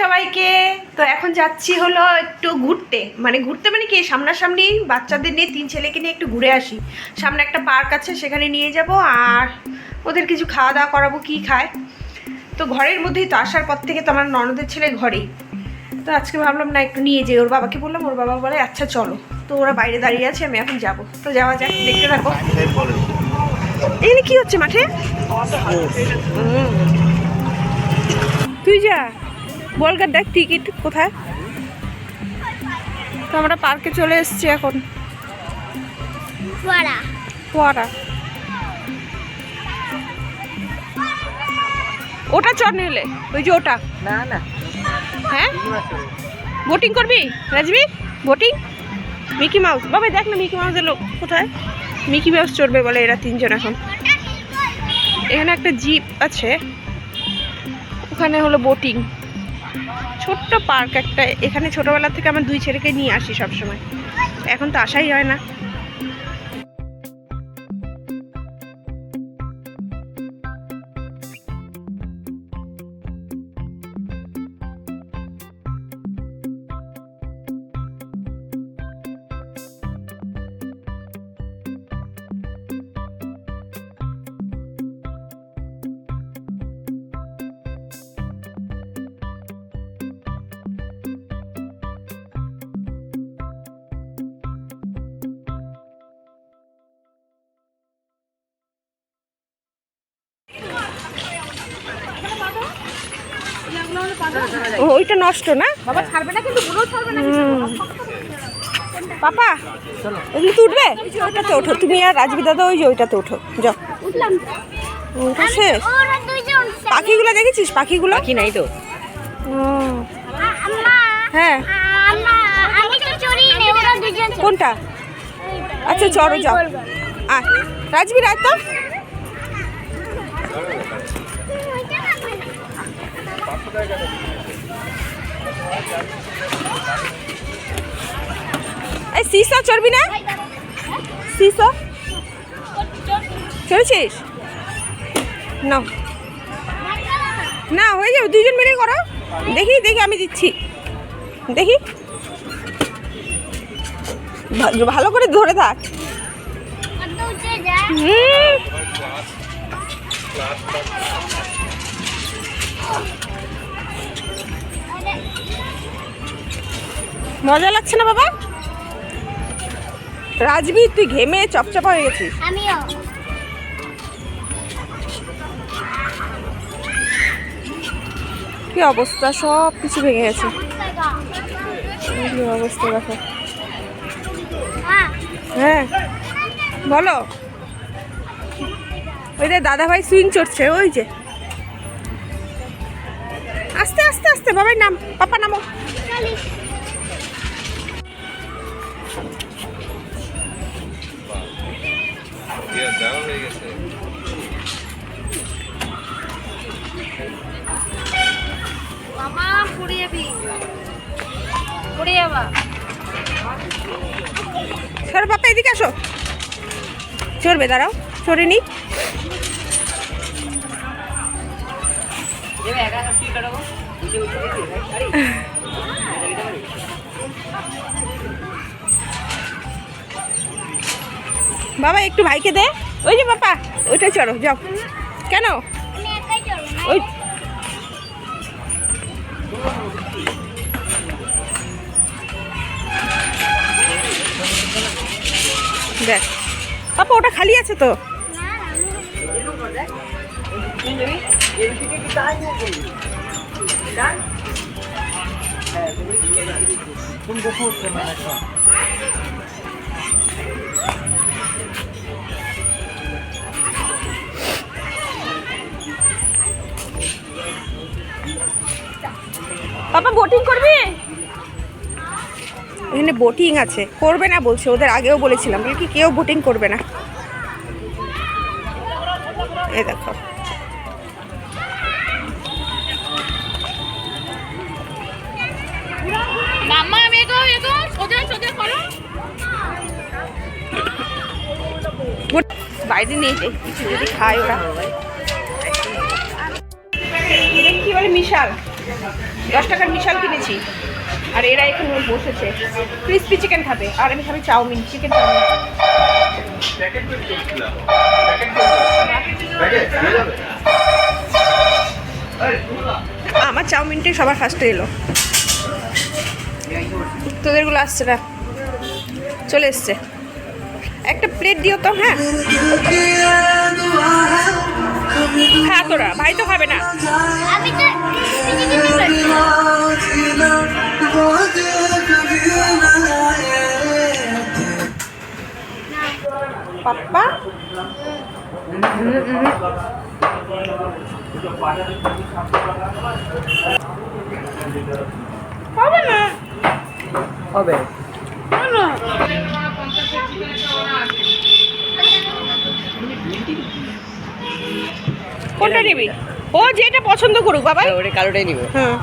সবাইকে। তো এখন যাচ্ছি হলো একটু ঘুরতে। মানে ঘুরতে মানে কি সামনাসামনি বাচ্চাদের নিয়ে তিন ছেলেকে নিয়ে একটু ঘুরে আসি। সামনে একটা পার্ক আছে সেখানে নিয়ে যাব আর ওদের কিছু খাওয়া দাওয়া করাবো কি খায়। তো ঘরের মধ্যেই তো আসার পর থেকে তো আমার ননদের ছেলে ঘরেই। তো আজকে ভাবলাম না একটু নিয়ে যাই ওর বাবাকে বললাম ওর বাবা বলে আচ্ছা চলো। তো ওরা বাইরে দাঁড়িয়ে আছে আমি এখন যাব। তো যাওয়া যাক দেখতে থাকো। এখানে কি হচ্ছে মাঠে। তুই যা। বলগার দেখ টিকিট কোথায়? তো আমরা পার্কে চলে এসেছি এখন। ফোয়ারা। ওটা চর নিলে ওই যে ওটা। না না। হ্যাঁ? বোটিং করবি রাজবি? বোটিং মিকি মাউস বাবা দেখ না মিকি মাউসের লোক কোথায়? মিকি মাউস চড়বে বলে এরা তিনজন এখন। এখানে একটা জিপ আছে। ওখানে হলো বোটিং ছোট্ট পার্ক একটা। এখানে ছোটবেলা থেকে আমার দুই ছেলেকে নিয়ে আসি সবসময়। এখন তো আসাই হয় না। ও, ওইটা নষ্ট না? বাবা ছাড়বে না কিন্তু ছাড়বে না পাপা ওগুলো তো উঠবে? ওইটাতে ওঠো। তুমি আর রাজবি দাদা ওই যে ওইটাতে ওঠো। যাও। উঠলাম শেষ। পাখিগুলো দেখেছিস? পাখিগুলো? কি নাই তো। হ্যাঁ। আম্মা আমি তো চড়ি নে। ওরা দুইজন চড়ি। কোনটা? আচ্ছা চড়ো যাও। আয়। রাজবি রায় তো? এই, সিসা, চড়বি না? সিসা? চড়েছিস? না না, হয়ে যাবে দুজন মিলে করো। দেখি দেখি, আমি দিচ্ছি। দেখি। ভালো করে ধরে থাক। হুম। মজা লাগছে না বাবা? রাজবীর তুই ঘেমে চপচপা হয়ে গেছিস। আমিও। কি অবস্থা? সব কিছু ভেঙে গেছে। অবস্থা দেখো। হ্যাঁ হ্যাঁ বলো। ওই যে দাদা ভাই সুইং চড়ছে ওই যে। আস্তে আস্তে আস্তে বাবাই নাম পাপা নামো। মামা পুড়ে যাবা। সর পাপা এদিকে আসো। চড়বে দাঁড়াও। চড়ে নি। বাবা একটু ভাইকে দে। ওই যে বাপা ওইটা চড়ো যাও। কেন? ওই দেখ পাপা ওটা খালি আছে তো? না। পাপা বোটিং করবি? এখানে বোটিং আছে। করবে না বলছে ওদের আগেও বলেছিলাম। বলে কি কেউ বোটিং করবে না। এ দেখো। বাইরে নিয়ে যাই কিছু যদি খায় ওরা। কি বলে মিশাল? দশ টাকার মিশাল কিনেছি। আর এরা এখানে বসেছে। ক্রিসপি চিকেন খাবে। আর আমি খাবি চাউমিন চিকেন চাউমিন। আমার চাউমিনটাই সবার ফার্স্টে এলো। তোদেরগুলো আসছে না চলে এসছে। একটা প্লেট দিও তো হ্যাঁ? খা তোরা ভাই তো খাবে না। পাপ্পা? হবে না। হবে। কোনটা নিবি? ও যেটা পছন্দ করুক বাবা ওটা কালোটাই নিব। হ্যাঁ।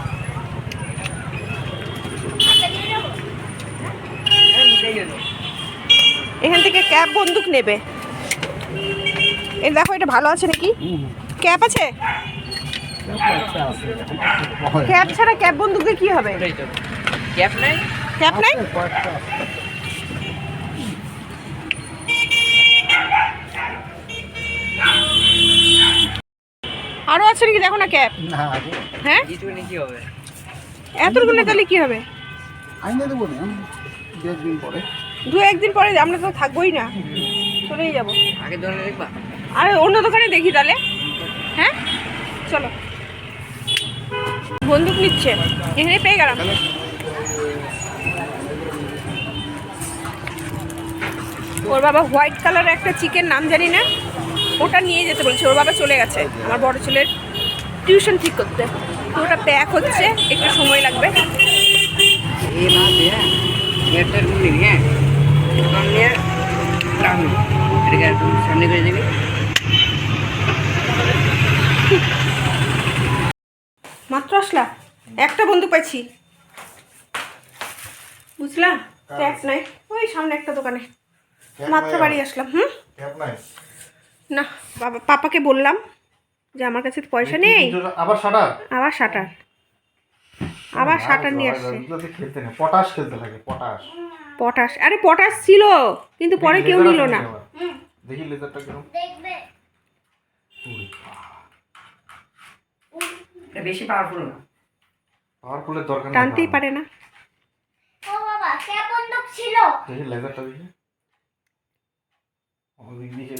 এখান থেকে ক্যাব বন্দুক নেবে। এই দেখো এটা ভালো আছে নাকি? ক্যাপ আছে? ক্যাপ ছাড়া ক্যাব বন্দুক কি হবে? ক্যাপ নাই? ক্যাপ নাই? আরও আছে নাকি? দেখো না ক্যাপ। হ্যাঁ? এতগুলো তাহলে কি হবে? না দু একদিন পরে। দু একদিন পরে আমরা তো থাকবোই না। চলেই যাব। আগে ধরে দেখবা? আর অন্য দোকানে দেখি তাহলে। হ্যাঁ? চলো। বন্দুক নিচ্ছে। এখানে পেয়ে গেলাম। ওর বাবা হোয়াইট কালার একটা চিকেন নাম জানি না। ওটা নিয়ে যেতে বলছে। ওর বাবা চলে গেছে। আমার বড় ছেলের টিউশন ঠিক করতে। তো ওটা প্যাক হচ্ছে। একটু সময় লাগবে। হ্যাঁ? সামনে করে দিবি? মাত্র আসলা? একটা বন্ধু পাইছি। বুঝলাম ট্যাপ নাই। ওই সামনে একটা দোকানে। মাত্র বাড়ি আসলাম হুম? নাই। না বাবা পাপাকে বললাম যে আমার কাছে তো পয়সা নেই। আবার শাটার? আবার শাটার। আবার শাটার নিয়ে আসছে। এগুলোতে খেলতে না পটাশ খেলতে লাগে পটাশ। পটাশ। আরে পটাশ ছিল কিন্তু পরে কেউ নিল না। দেখি লেজারটা কীরকম দেখবে। এটা বেশি পাওয়ারফুল না। পাওয়ারফুলের দরকার নেই টানতেই পারে না। ও বাবা কে বন্দুক ছিল। দেখি লেজারটা দেখি। ওদিক দিয়ে